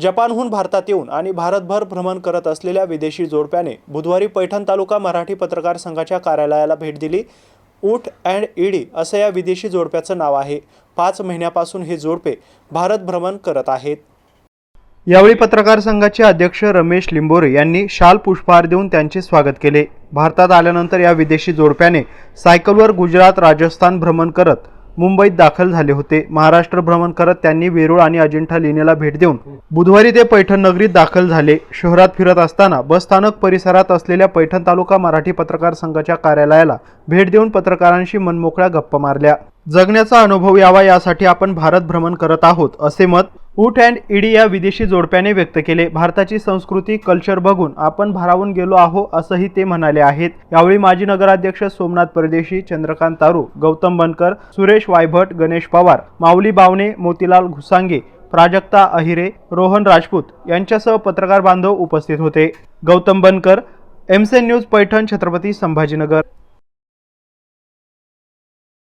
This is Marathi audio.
जपानहून भारतात येऊन आणि भारतभर भ्रमण करत असलेल्या विदेशी जोडप्याने बुधवारी पैठण तालुका मराठी पत्रकार संघाच्या कार्यालयाला भेट दिली. ऊट अँड ईडी असं या विदेशी जोडप्याचं नाव आहे. पाच महिन्यापासून हे जोडपे भारत भ्रमण करत आहेत. यावेळी पत्रकार संघाचे अध्यक्ष रमेश लिंबोरे यांनी शाल पुष्पहार देऊन त्यांचे स्वागत केले. भारतात आल्यानंतर या विदेशी जोडप्याने सायकलवर गुजरात राजस्थान भ्रमण करत मुंबईत दाखल झाले होते. महाराष्ट्र भ्रमण करत त्यांनी वेरूळ आणि अजिंठा लेणीला भेट देऊन बुधवारी ते पैठण नगरीत दाखल झाले. शहरात फिरत असताना बसस्थानक परिसरात असलेल्या पैठण तालुका मराठी पत्रकार संघाच्या कार्यालयाला भेट देऊन पत्रकारांशी मनमोकळ्या गप्पा मारल्या. जगण्याचा अनुभव यावा यासाठी आपण भारत भ्रमण करत आहोत असे मत ऊट अँड इडी या विदेशी जोडप्याने व्यक्त केले. भारताची संस्कृती कल्चर बघून आपण भारावून गेलो आहो असंही ते म्हणाले आहेत. यावेळी माजी नगराध्यक्ष सोमनाथ परदेशी चंद्रकांत तारू गौतम बनकर सुरेश वायभट गणेश पवार माऊली बावणे मोतीलाल घुसांगे प्राजक्ता अहिरे रोहन राजपूत यांच्यासह पत्रकार बांधव उपस्थित होते. गौतम बनकर एमसेन न्यूज पैठण छत्रपती संभाजीनगर.